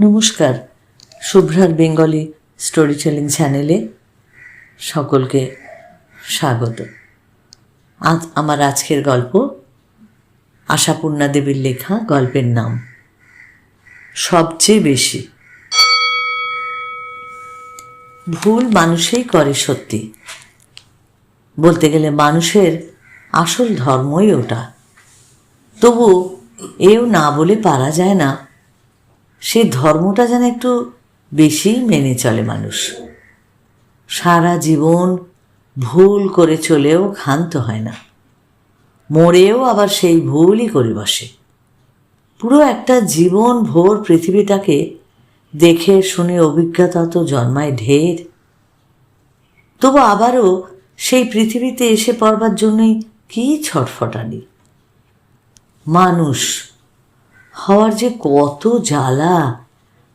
নমস্কার, শুভ্রার Bengali story telling চ্যানেলে সকলকে স্বাগত। আজ আমার আজকের গল্প আশাপূর্ণা দেবীর লেখা গল্পের নাম, সবচেয়ে বেশি। ভুল মানুষেই করে সত্যি। বলতে গেলে মানুষের আসল ধর্মই ওটা। তবু এও না বলে পারা যায় না সেই ধর্মটা যেন একটু বেশিই মেনে চলে মানুষ। সারা জীবন ভুল করে চলেও ক্ষান্ত হয় না। মরেও আবার সেই ভুলই করে বসে। পুরো একটা জীবন ভোর পৃথিবীটাকে দেখে, শুনে অভিজ্ঞতা তো জন্মায় ঢের। তবু আবারও সেই পৃথিবীতে এসে পড়বার জন্যই কি ছটফটানি? মানুষ হওয়ার যে কত জ্বালা,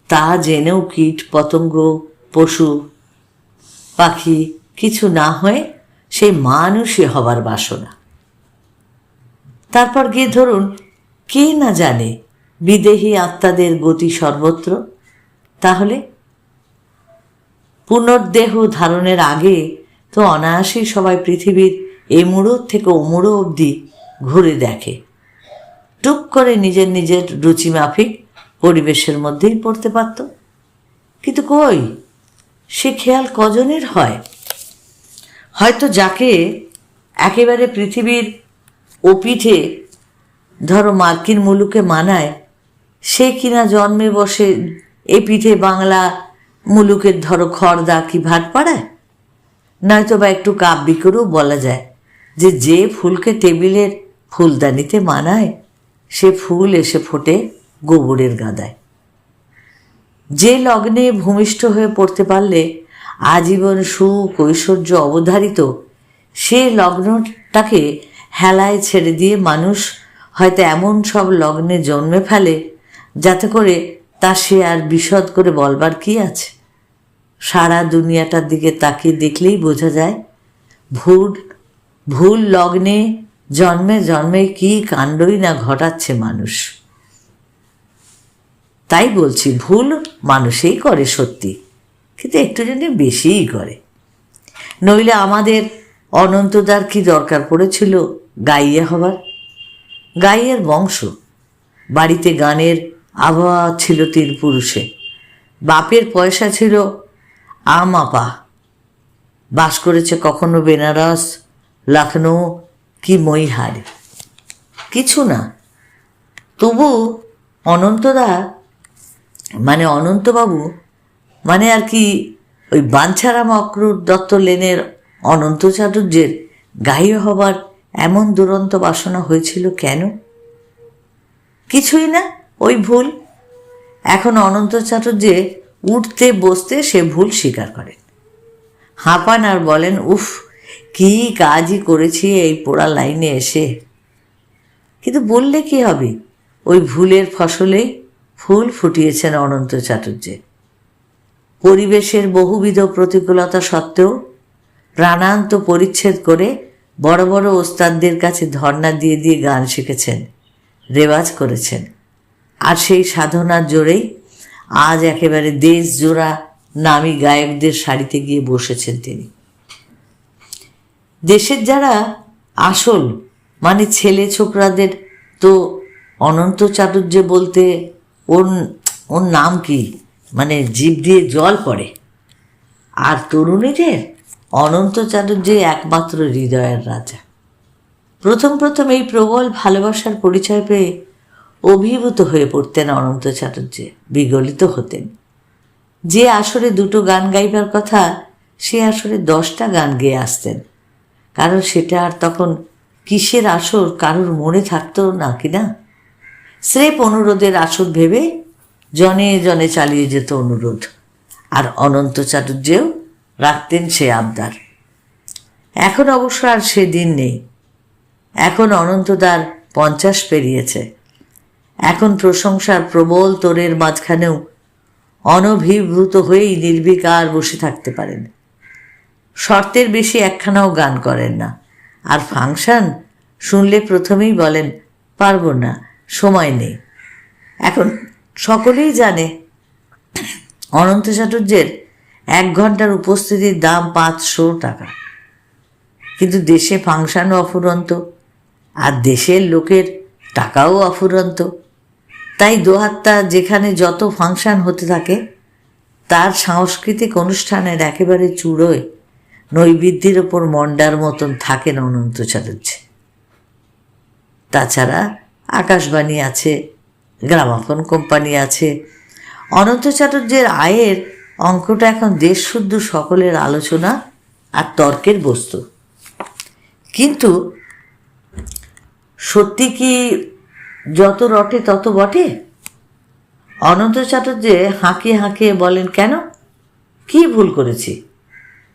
তা জেনেও কীট পতঙ্গ, পশু, পাখি কিছু না হয়ে সেই মানুষই হবার বাসনা। তারপর গিয়ে ধরুন, কে না জানে বিদেহী আত্মাদের গতি সর্বত্র? তাহলে পুনর্দেহ ধারণের আগে তো অনায়াসেই সবাই পৃথিবীর এ মুড়ো থেকে ও মুড়ো অবধি ঘুরে দেখে। টুক করে নিজের নিজের রুচি মাফিক পরিবেশের মধ্যেই পড়তে পারত। কিন্তু কই? সে খেয়াল কজনের হয়? হয়তো যাকে একেবারে পৃথিবীর ও পিঠে ধরো মার্কিন মুলুকে মানায়, সে কিনা জন্মে বসে এ পিঠে বাংলা মুলুকের ধরো খড়দা কি ভাট পাড়ায়? নয়তো বা একটু কাব্যি করেও বলা যায় যে যে ফুলকে টেবিলের ফুলদানিতে মানায় সে ফুল এসে ফোটে গোবরের গাদায়। যে লগ্নে ভূমিষ্ঠ হয়ে পড়তে পারলে আজীবন সুখ, ঐশ্বর্য অবধারিত, সে লগ্নটাকে হেলায় ছেড়ে দিয়ে মানুষ হয়তো এমন সব লগ্নে জন্মে ফেলে, যাতে করে তা সে আর বিশদ করে বলবার কি আছে? সারা দুনিয়াটার দিকে তাকিয়ে দেখলেই বোঝা যায় ভুল ভুল লগ্নে জন্মে জন্মে কি কাণ্ডই না ঘটাচ্ছে মানুষ। তাই বলছি, ভুল মানুষেই করে সত্যি, কিন্তু একটু যেন বেশিই করে। নইলে আমাদের অনন্তদার কি দরকার পড়েছিল গাইয়ে হবার? গাইয়ের বংশ, বাড়িতে গানের আবহাওয়া ছিল তিন পুরুষে বাপের পয়সা ছিল আমাপা বাস করেছে কখনো বেনারস, লখনৌ কি মহিহার কিছু না। তবু অনন্তদা মানে অনন্তবাবু মানে আর কি ওই বাঞ্ছারাম অক্রুর দত্ত লেনের অনন্ত চাটুর্যের গায়ী হবার এমন দুরন্ত বাসনা হয়েছিল কেন? কিছুই না, ওই ভুল। এখন অনন্ত চাটুর্যে উঠতে বসতে সে ভুল স্বীকার করেন। হাঁপান আর বলেন, উফ কি কাজই করেছি এই পোড়া লাইনে এসে? কিন্তু বললে কি হবে? ওই ভুলের ফসলে ফুল ফুটিয়েছেন অনন্ত চাটুর্যে। পরিবেশের বহুবিধ প্রতিকূলতা সত্ত্বেও প্রাণান্ত পরিচ্ছেদ করে বড় বড় ওস্তাদদের কাছে ধর্ণা দিয়ে দিয়ে গান শিখেছেন, রেওয়াজ করেছেন। আর সেই সাধনার জোরেই আজ একেবারে দেশ জোড়া নামী গায়কদের সারিতে গিয়ে বসেছেন তিনি। দেশের যারা আসল মানে ছেলে ছোকরাদের, তো অনন্ত চাটুর্য বলতে ওর ওর নাম কি? মানে জীব দিয়ে জল পড়ে। আর তরুণীদের, অনন্ত চাটুর্যই একমাত্র হৃদয়ের রাজা। প্রথম প্রথম এই প্রবল ভালোবাসার পরিচয় পেয়ে অভিভূত হয়ে পড়তেন অনন্ত চাটুর্যে বিগলিত হতেন। যে আসরে দুটো গান গাইবার কথা, সে আসরে দশটা গান গেয়ে আসতেন। কারণ সেটা আর তখন কিসের আসর কারোর মনে থাকতো না কি না? স্রেপ অনুরোধের আসর ভেবে জনে জনে চালিয়ে যেত অনুরোধ। আর অনন্ত চাটুর্যেও রাখতেন সে আবদার। এখন অবশ্য আর সে দিন নেই। এখন অনন্তদার পঞ্চাশ পেরিয়েছে। এখন প্রশংসার প্রবল তোরের মাঝখানেও অনভিভূত হয়েই নির্বিকার বসে থাকতে পারেন। শর্তের বেশি একখানাও গান করেন না। আর ফাংশন শুনলে প্রথমেই বলেন, পারব না, সময় নেই। এখন সকলেই জানে, অনন্ত চাটুর্যের এক ঘণ্টার উপস্থিতির দাম পাঁচশো টাকা। কিন্তু দেশে ফাংশানও অফুরন্ত, আর দেশের লোকের টাকাও অফুরন্ত। তাই দোহাত্তা যেখানে যত ফাংশন হতে থাকে, তার সাংস্কৃতিক অনুষ্ঠানের একেবারে চূড়োয় নৈবেদ্যের ওপর মন্ডার মতন থাকেন অনন্ত চাটুর্য তাছাড়া আকাশবাণী আছে, গ্রামাফোন কোম্পানি আছে। অনন্ত চাটুর্যের আয়ের অঙ্কটা এখন দেশ শুদ্ধ সকলের আলোচনা আর তর্কের বস্তু। কিন্তু সত্যি কি যত রটে তত বটে? অনন্ত চাটুর্যে হাঁকিয়ে হাঁকিয়ে বলেন, কেন? কি ভুল করেছি?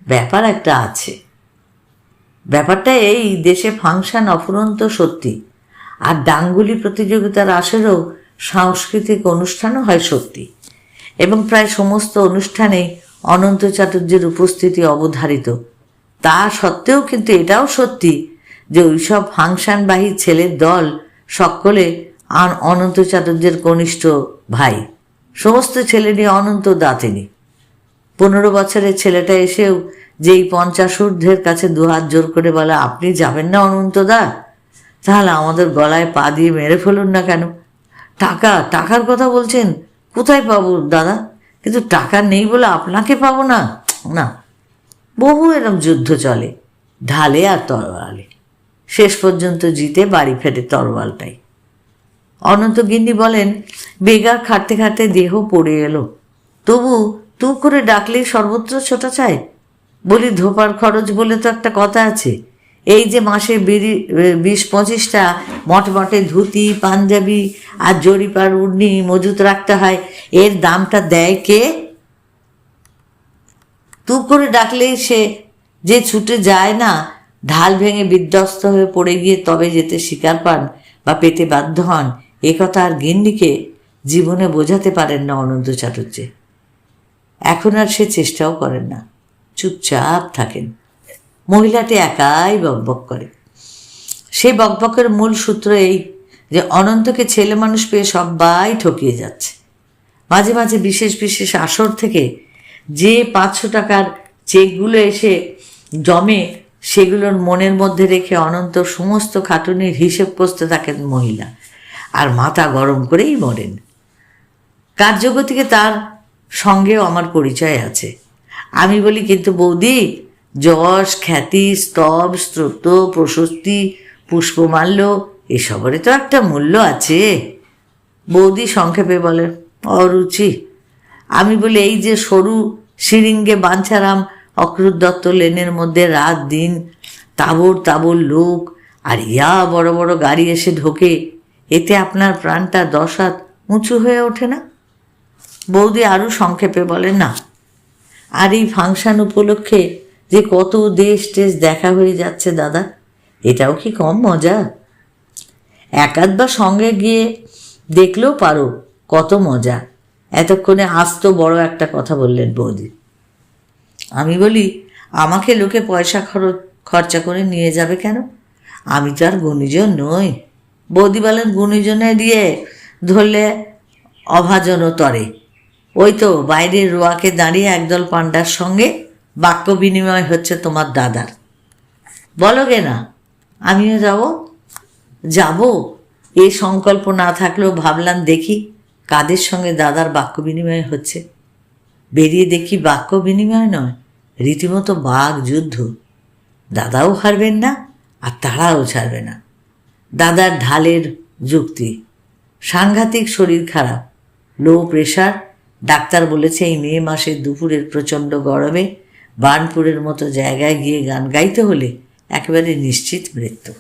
ব্যাপার একটা আছে। ব্যাপারটা এই, দেশে ফাংশন অফুরন্ত সত্যি। আর ডাঙ্গুলি প্রতিযোগিতার আসরেও সাংস্কৃতিক অনুষ্ঠানও হয় সত্যি। এবং প্রায় সমস্ত অনুষ্ঠানে অনন্ত চাটুর্যের উপস্থিতি অবধারিত। তা সত্ত্বেও কিন্তু এটাও সত্যি যে ওইসব ফাংশনবাহী ছেলের দল সকলে অনন্ত চাটুর্যের কনিষ্ঠ ভাই। সমস্ত ছেলে নিয়ে অনন্ত দাঁতেনি। পনেরো বছরের ছেলেটা এসেও যেই পঞ্চাশ কাছে দুহাত জোর করে বলে, আপনি যাবেন না অনন্তদা? তাহলে আমাদের গলায় পা দিয়ে মেরে ফেলুন না কেন? টাকা, টাকার কথা বলছেন? কোথায় পাবো দাদা? কিন্তু টাকা নেই বলে আপনাকে পাবো না? না, বহু এরম যুদ্ধ চলে, ঢালে আর তরোয়ালে। শেষ পর্যন্ত জিতে বাড়ি ফেরে তরোয়ালটাই। অনন্ত গিন্নি বলেন, বেগার খাটতে খাটতে দেহ পড়ে এলো। তবু তু করে ডাকলেই সর্বত্র ছোটা চায়? বলি, ধোপার খরচ বলে তো একটা কথা আছে। এই যে মাসে বিড়ি বিশ পঁচিশটা মটমটে ধুতি, পাঞ্জাবি আর জরিপার উড়নি মজুত রাখতে হয়, এর দামটা দেয় কে? তু করে ডাকলেই সে যে ছুটে যায় না, ঢাল ভেঙে বিধ্বস্ত হয়ে পড়ে গিয়ে তবে যেতে শিকার পান বা পেতে বাধ্য হন, এ কথা আর গিন্নিকে জীবনে বোঝাতে পারেন না অনন্ত চাটুর্যে এখন আর সে চেষ্টাও করেন না। চুপচাপ থাকেন। মহিলাটি একাই বকবক করে। সেই বকবকের মূল সূত্র এই যে অনন্তকে ছেলে মানুষ পেয়ে সবাই ঠকিয়ে যাচ্ছে। মাঝে মাঝে বিশেষ বিশেষ আসর থেকে যে পাঁচশো টাকার চেকগুলো এসে জমে, সেগুলোর মনের মধ্যে রেখে অনন্ত সমস্ত খাটুনির হিসেব কষতে থাকেন মহিলা। আর মাথা গরম করেই মরেন। কার্যগতিকে তার সঙ্গেও আমার পরিচয় আছে। আমি বলি, কিন্তু বৌদি, যশ, খ্যাতি, স্তব, স্রোত, প্রশস্তি, পুষ্পমাল্য, এসবের তো একটা মূল্য আছে। বৌদি সংক্ষেপে বলে, অরুচি। আমি বলি, এই যে সরু সিরিঙ্গে বাঞ্ছারাম, অক্রুর দত্ত লেনের মধ্যে রাত দিন, তাবর তাবর লোক, আর ইয়া বড় বড় গাড়ি এসে ঢোকে, এতে আপনার প্রাণটা দশ হাত উঁচু হয়ে ওঠে না? বৌদি আরও সংক্ষেপে বলে, না, আর এই ফাংশন উপলক্ষে যে কত দেশ টেস দেখা হয়ে যাচ্ছে দাদা, এটাও কি কম মজা? একাধবার সঙ্গে গিয়ে দেখলেও পারো কত মজা। এতক্ষণে আস্ত বড় একটা কথা বললেন বৌদি। আমি বলি, আমাকে লোকে পয়সা খরচ, খরচা করে নিয়ে যাবে কেন? আমি তো আর গুণীজন নই। বৌদি বলেন, গুণীজনে দিয়ে ধরলে অভাজনও তরে। ওই তো বাইরের রোয়াকে দাঁড়িয়ে একদল পাণ্ডার সঙ্গে বাক্য বিনিময় হচ্ছে তোমার দাদার। বলো গে না আমিও যাব? যাব? এ সংকল্প না থাকলেও ভাবলাম দেখি কাদের সঙ্গে দাদার বাক্য বিনিময় হচ্ছে। বেরিয়ে দেখি বাক্য বিনিময় নয়, রীতিমতো বাঘ যুদ্ধ। দাদাও হারবেন না, আর তারাও ছাড়বে না। দাদার ঢালের যুক্তি, সাংঘাতিক শরীর খারাপ লো প্রেশার ডাক্তার বলেছে, এই মে মাসের দুপুরের প্রচণ্ড গরমে বার্নপুরের মতো জায়গায় গিয়ে গান গাইতে হলে একেবারে নিশ্চিত মৃত্যু।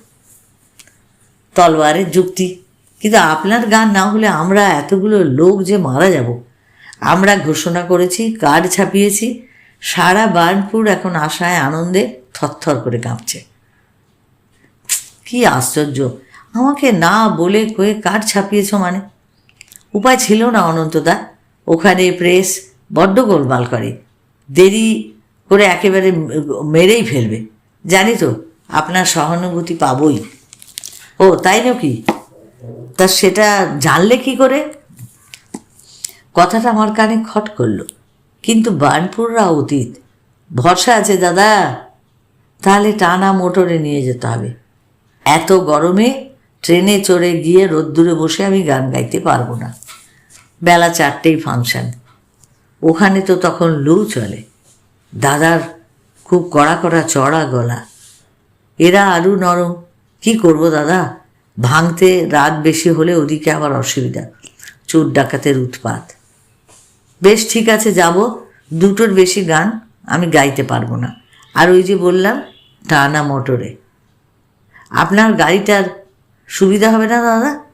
তলোয়ারের যুক্তি, কিন্তু আপনার গান না হলে আমরা এতগুলো লোক যে মারা যাব। আমরা ঘোষণা করেছি, কার্ড ছাপিয়েছি, সারা বার্নপুর এখন আশায় আনন্দে থরথর করে কাঁপছে। কি আশ্চর্য, আমাকে না বলে কয়ে কার্ড ছাপিয়েছ মানে? উপায় ছিল না অনন্তদা ওখানে প্রেস বড্ড গোলমাল করে। দেরি করে একেবারে মেরেই ফেলবে। জানি তো, আপনার সহানুভূতি পাবই। ও, তাই নাকি? তা সেটা জানলে কি করে? কথাটা আমার কানে খট করল। কিন্তু বার্নপুররা অতীত, ভরসা আছে দাদা। তাহলে টানা মোটরে নিয়ে যেতে হবে। এত গরমে ট্রেনে চড়ে গিয়ে রোদ্দুরে বসে আমি গান গাইতে পারব না। বেলা চারটেই ফাংশন। ওখানে তো তখন লু চলে। দাদার খুব কড়া কড়া চড়া গলা। এরা আরু নরম। কি করব দাদা? ভাঙতে রাত বেশি হলে ওদিকে আবার অসুবিধা। চোর ডাকাতের উৎপাত। বেশ ঠিক আছে, যাব। দুটোর বেশি গান আমি গাইতে পারব না। আর ওই যে বললাম, টানা মোটরে। আপনার গাড়িটার সুবিধা হবে না দাদা?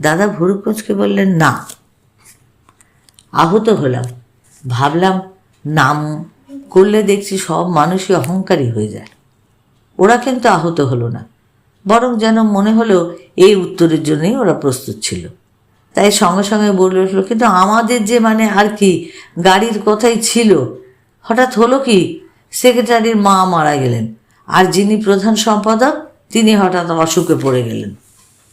দাদা ভুরুকোচকে বললেন, না। আহত হলাম। ভাবলাম, নাম করলে দেখছি সব মানুষই অহংকারী হয়ে যায়। ওরা কিন্তু আহত হলো না। বরং যেন মনে হলো এই উত্তরের জন্যই ওরা প্রস্তুত ছিল। তাই সঙ্গে সঙ্গে বলে উঠল, কিন্তু আমাদের যে মানে আর কি গাড়ির কথাই ছিল, হঠাৎ হলো কি? সেক্রেটারির মা মারা গেলেন। আর যিনি প্রধান সম্পাদক, তিনি হঠাৎ অসুখে পড়ে গেলেন।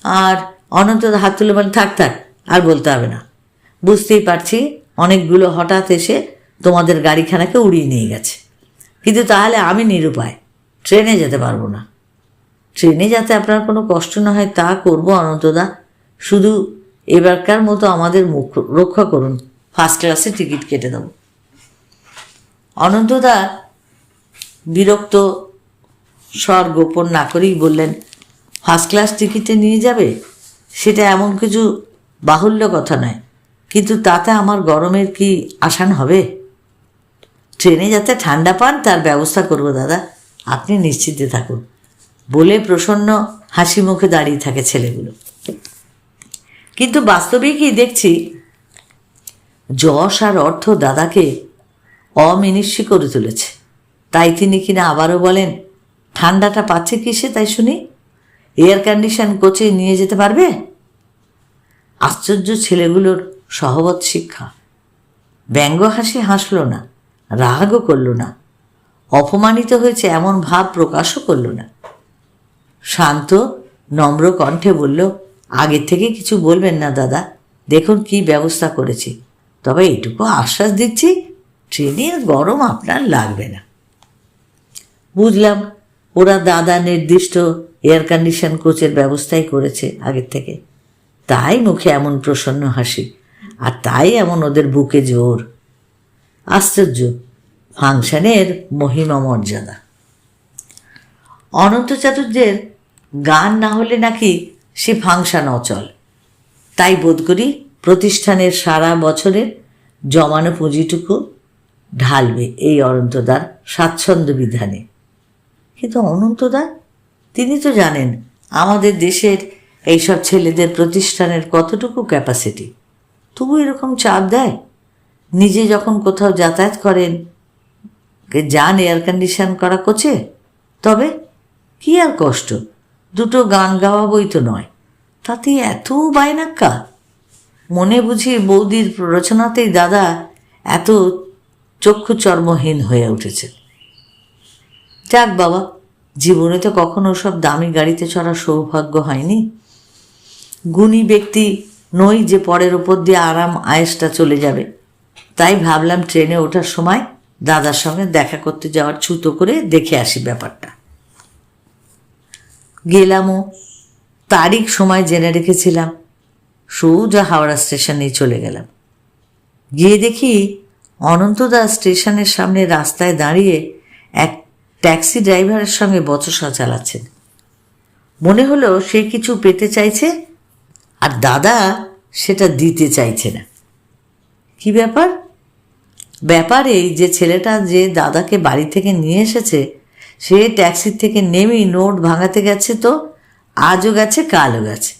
আর অনন্ত হাত তুলে মানে থাক থাক, আর বলতে হবে না। বুঝতেই পারছি, অনেকগুলো হঠাৎ এসে তোমাদের গাড়িখানাকে উড়িয়ে নিয়ে গেছে। কিন্তু তাহলে আমি নিরুপায়, ট্রেনে যেতে পারব না। ট্রেনে যাতে আপনার কোনো কষ্ট না হয়, তা করব অনন্তদা। শুধু এবারকার মতো আমাদের মুখ রক্ষা করুন, ফার্স্ট ক্লাসে টিকিট কেটে দেবো। অনন্তদা বিরক্ত, স্বর গোপন না করেই বললেন, ফার্স্ট ক্লাস টিকিটে নিয়ে যাবে? সেটা এমন কিছু বাহুল্য কথা নয়। কিন্তু তাতে আমার গরমের কি আসান হবে? ট্রেনে যাতে ঠান্ডা পান, তার ব্যবস্থা করব দাদা। আপনি নিশ্চিন্তে থাকুন। বলে প্রসন্ন হাসি মুখে দাঁড়িয়ে থাকে ছেলেগুলো। কিন্তু বাস্তবিকই দেখছি, যশ আর অর্থ দাদাকে অমিনিস্যি করে তুলেছে। তাই তিনি কিনা আবারও বলেন, ঠান্ডাটা পাচ্ছে কিসে তাই শুনি? এয়ার কন্ডিশন কোচে নিয়ে যেতে পারবে? আশ্চর্য ছেলেগুলোর সহবত শিক্ষা। ব্যঙ্গ হাসি হাসল না, রাগও করল না, অপমানিত হয়েছে এমন ভাব প্রকাশও করল না। শান্ত, নম্র কণ্ঠে বলল আগে থেকে কিছু বলবেন না দাদা, দেখুন কি ব্যবস্থা করেছি। তবে এটুকু আশ্বাস দিচ্ছি ট্রেনের গরম আপনার লাগবে না। বুঝলাম, ওরা দাদা নির্দিষ্ট এয়ার কন্ডিশন কোচের ব্যবস্থাই করেছে আগের থেকে। তাই মুখে এমন প্রসন্ন হাসি। আর তাই এমন ওদের বুকে জোর। আশ্চর্য, ফাংশনের মহিমা মর্যাদা। অনন্ত চাতুর্যের গান না হলে নাকি সে ফাংশন অচল। তাই বোধ করি প্রতিষ্ঠানের সারা বছরের জমানো পুঁজিটুকু ঢালবে এই অনন্তদার স্বাচ্ছন্দ্য বিধানে। কিন্তু অনন্তদা তিনি তো জানেন, আমাদের দেশের এইসব ছেলেদের প্রতিষ্ঠানের কতটুকু ক্যাপাসিটি তবু এরকম চাপ দেয়? নিজে যখন কোথাও যাতায়াত করেন যান এয়ার কন্ডিশন করা কোচে? তবে কি আর কষ্ট? দুটো গান গাওয়া বই তো নয়। তাতে এত বায়নাক্কা? মনে বুঝি বৌদির রচনাতেই দাদা এত চক্ষু চর্মহীন হয়ে উঠেছে। যাক বাবা, জীবনে তো কখনো সব দামি গাড়িতে চড়া সৌভাগ্য হয়নি। গুণী ব্যক্তি নই যে পরের ওপর দিয়ে আরাম আয়েসটা চলে যাবে। তাই ভাবলাম ট্রেনে ওঠার সময় দাদার সঙ্গে দেখা করতে যাওয়ার ছুতো করে দেখে আসি ব্যাপারটা। গেলামও, তারিখ সময় জেনে রেখেছিলাম। সোজা হাওড়া স্টেশনেই চলে গেলাম। গিয়ে দেখি অনন্তদা স্টেশনের সামনে রাস্তায় দাঁড়িয়ে এক ট্যাক্সি ড্রাইভারের সঙ্গে বচসা চালাচ্ছেন। মনে হলো সে কিছু পেতে চাইছে আর দাদা সেটা দিতে চাইছে না। কি ব্যাপার? ব্যাপার এই যে ছেলেটা যে দাদাকে বাড়ি থেকে নিয়ে এসেছে, সে ট্যাক্সি থেকে নেমেই নোট ভাঙাতে গেছে তো, আজও গেছে, কালও গেছে।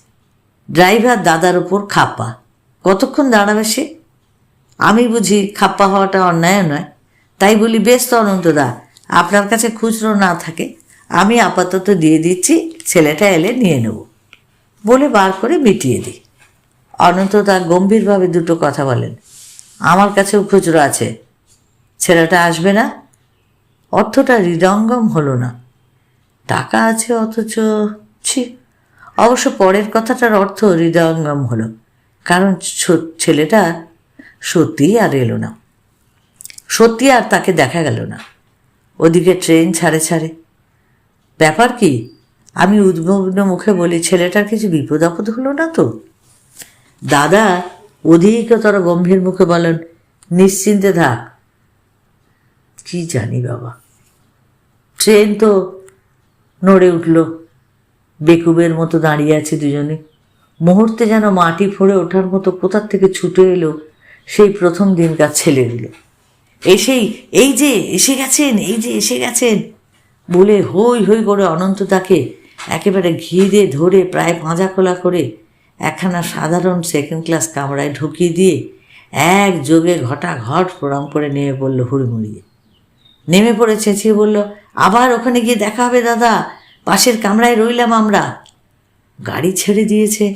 ড্রাইভার দাদার ওপর খাপ্পা। কতক্ষণ দাঁড়াবে সে? আমি বুঝি খাপ্পা হওয়াটা অন্যায় নয়। তাই বলি, বেশ তো অনন্তদা আপনার কাছে খুচরো না থাকে। আমি আপাতত দিয়ে দিচ্ছি, ছেলেটা এলে নিয়ে নেব। বলে বার করে মিটিয়ে দিই। অনন্তদা গম্ভীরভাবে দুটো কথা বলেন। আমার কাছেও খুচরো আছে। ছেলেটা আসবে না। অর্থটা হৃদঙ্গম হলো না। টাকা আছে অথচ, ছি। অবশ্য পরের কথাটার অর্থ হৃদয়ঙ্গম হলো। কারণ ছেলেটা সত্যিই আর এলো না। সত্যি আর তাকে দেখা গেল না। ওদিকে ট্রেন ছাড়ে ছাড়ে। ব্যাপার কি? আমি উদ্বিগ্ন মুখে বলি, ছেলেটার কিছু বিপদ আপদ হলো না তো? দাদা, অধিকতর গম্ভীর মুখে বলেন, নিশ্চিন্তে থাক। কি জানি বাবা। ট্রেন তো নড়ে উঠল। বেকুবের মতো দাঁড়িয়ে আছে দুজনে। মুহূর্তে যেন মাটি ফোড়ে ওঠার মতো কোথার থেকে ছুটে এলো, সেই প্রথম দিনকার ছেলেগুলো এসেই, এই যে, এসে গেছেন, এই যে, এসে গেছেন। বলে হই হই করে অনন্ত তাকে একেবারে ঘিরে ধরে প্রায় পাঁজা খোলা করে একখানা সাধারণ সেকেন্ড ক্লাস কামরায় ঢুকিয়ে দিয়ে এক যোগে ঘটা ঘট প্রণাম করে নেমে পড়ল হুড়মুড়িয়ে। নেমে পড়ে চেঁচিয়ে বলল, আবার ওখানে গিয়ে দেখা হবে দাদা, পাশের কামরায় রইলাম আমরা। গাড়ি ছেড়ে দিয়েছে।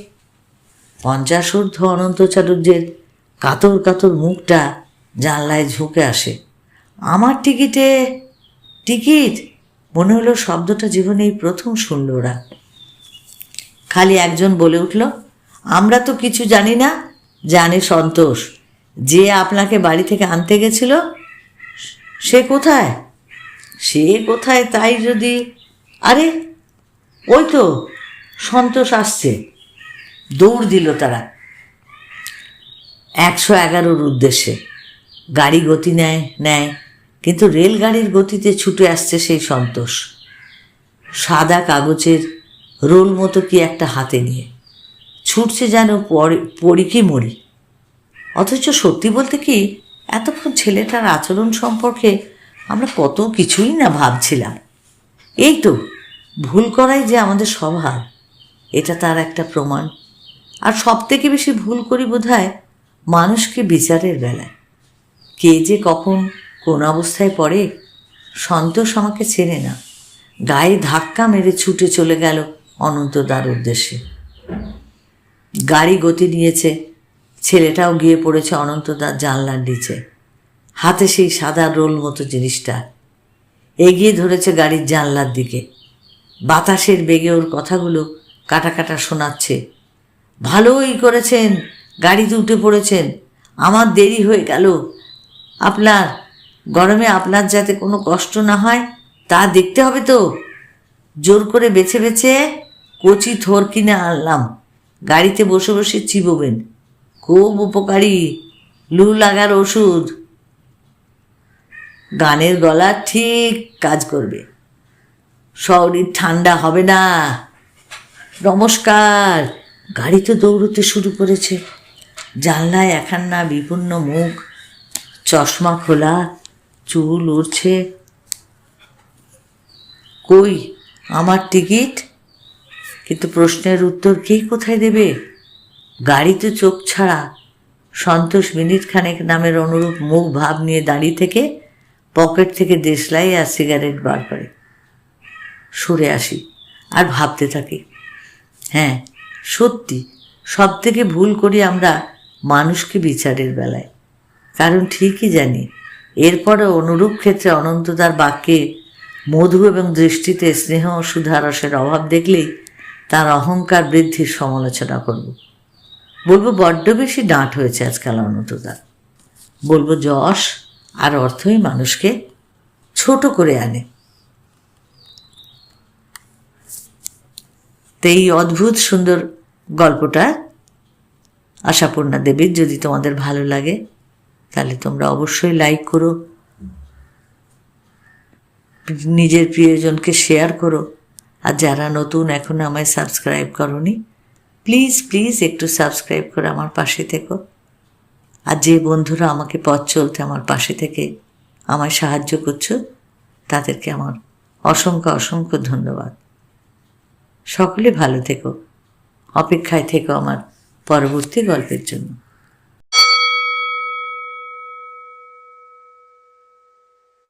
পঞ্চাশ ঊর্ধ্ব অনন্ত চাটুর্যের কাতর কাতর মুখটা জানলায় ঝুঁকে আসে। আমার টিকিটে, টিকিট? মনে হলো শব্দটা জীবনে এই প্রথম শুনল ওরা। খালি একজন বলে উঠল, আমরা তো কিছু জানি না, জানে সন্তোষ। যে আপনাকে বাড়ি থেকে আনতে গেছিল, সে কোথায়? সে কোথায় তাই যদি আরে, ওই তো, সন্তোষ আসছে। দৌড় দিল তারা। একশো এগারোর উদ্দেশ্যে। গাড়ি গতি নেয় নেয়। কিন্তু রেলগাড়ির গতিতে ছুটে আসছে সেই সন্তোষ। সাদা কাগজের রোল মতো কি একটা হাতে নিয়ে। ছুটছে যেন পড়ি- কি মরি। অথচ সত্যি বলতে কি, এতক্ষণ ছেলেটার আচরণ সম্পর্কে আমরা কত কিছুই না ভাবছিলাম। এই তো, ভুল করাই যে আমাদের স্বভাব, এটা তার একটা প্রমাণ। আর সব থেকে বেশি ভুল করি বোধহয় মানুষকে বিচারের বেলায়। কে যে কখন কোন অবস্থায় পড়ে? সন্তোষ আমাকে চেনে না। গায়ে ধাক্কা মেরে ছুটে চলে গেল অনন্তদার উদ্দেশ্যে। গাড়ি গতি নিয়েছে, ছেলেটাও গিয়ে পড়েছে অনন্তদার জানলার নিচে। হাতে সেই সাদা রোল মতো জিনিসটা। এগিয়ে ধরেছে গাড়ির জানলার দিকে। বাতাসের বেগে ওর কথাগুলো কাটা কাটা শোনাচ্ছে। ভালোই করেছেন, গাড়িতে উঠে পড়েছেন। আমার দেরি হয়ে গেল। আপনার গরমে আপনার যাতে কোনো কষ্ট না হয়, তা দেখতে হবে তো। জোর করে বেছে বেছে কচি থোর কিনে আনলাম। গাড়িতে বসে বসে চিবোবেন। খুব উপকারী। লু লাগার ওষুধ। গানের গলা ঠিক কাজ করবে। শরীর ঠান্ডা হবে না। নমস্কার। গাড়ি তো দৌড়তে শুরু করেছে। জানলায় একখানা বিপন্ন মুখ, চশমা খোলা চুল উড়ছে। কই? আমার টিকিট? কিন্তু প্রশ্নের উত্তর কে কোথায় দেবে? গাড়িতে চোখ ছাড়া। সন্তোষ মিনিট খানেক নামের অনুরূপ মুখ ভাব নিয়ে দাঁড়িয়ে থেকে পকেট থেকে দেশলাই আর সিগারেট বার করে। সরে আসি আর ভাবতে থাকি। হ্যাঁ সত্যি সব থেকে ভুল করি আমরা মানুষকে বিচারের বেলায়। কারণ ঠিকই জানি এরপরে অনুরূপ ক্ষেত্রে অনন্ততার বাক্যে মধু এবং দৃষ্টিতে স্নেহ ও সুধারসের অভাব দেখলেই তার অহংকার বৃদ্ধির সমালোচনা করব। বলব, বড্ড বেশি ডাঁট হয়েছে আজকাল অনন্ততার বলব, যশ আর অর্থই মানুষকে ছোট করে আনে। তো এই অদ্ভুত সুন্দর গল্পটা আশাপূর্ণা দেবীর, যদি তোমাদের ভালো লাগে তাহলে তোমরা অবশ্যই লাইক করো। নিজের প্রিয়জনকে শেয়ার করো। আর যারা নতুন এখন আমায় সাবস্ক্রাইব করনি প্লিজ প্লিজ একটু সাবস্ক্রাইব করে আমার পাশে থেকো। আর যে বন্ধুরা আমাকে পথ চলতে আমার পাশে থেকে আমায় সাহায্য করছ, তাদেরকে আমার অসংখ্য অসংখ্য ধন্যবাদ। সকলে ভালো থেকো। অপেক্ষায় থেকো আমার পরবর্তী গল্পের জন্য।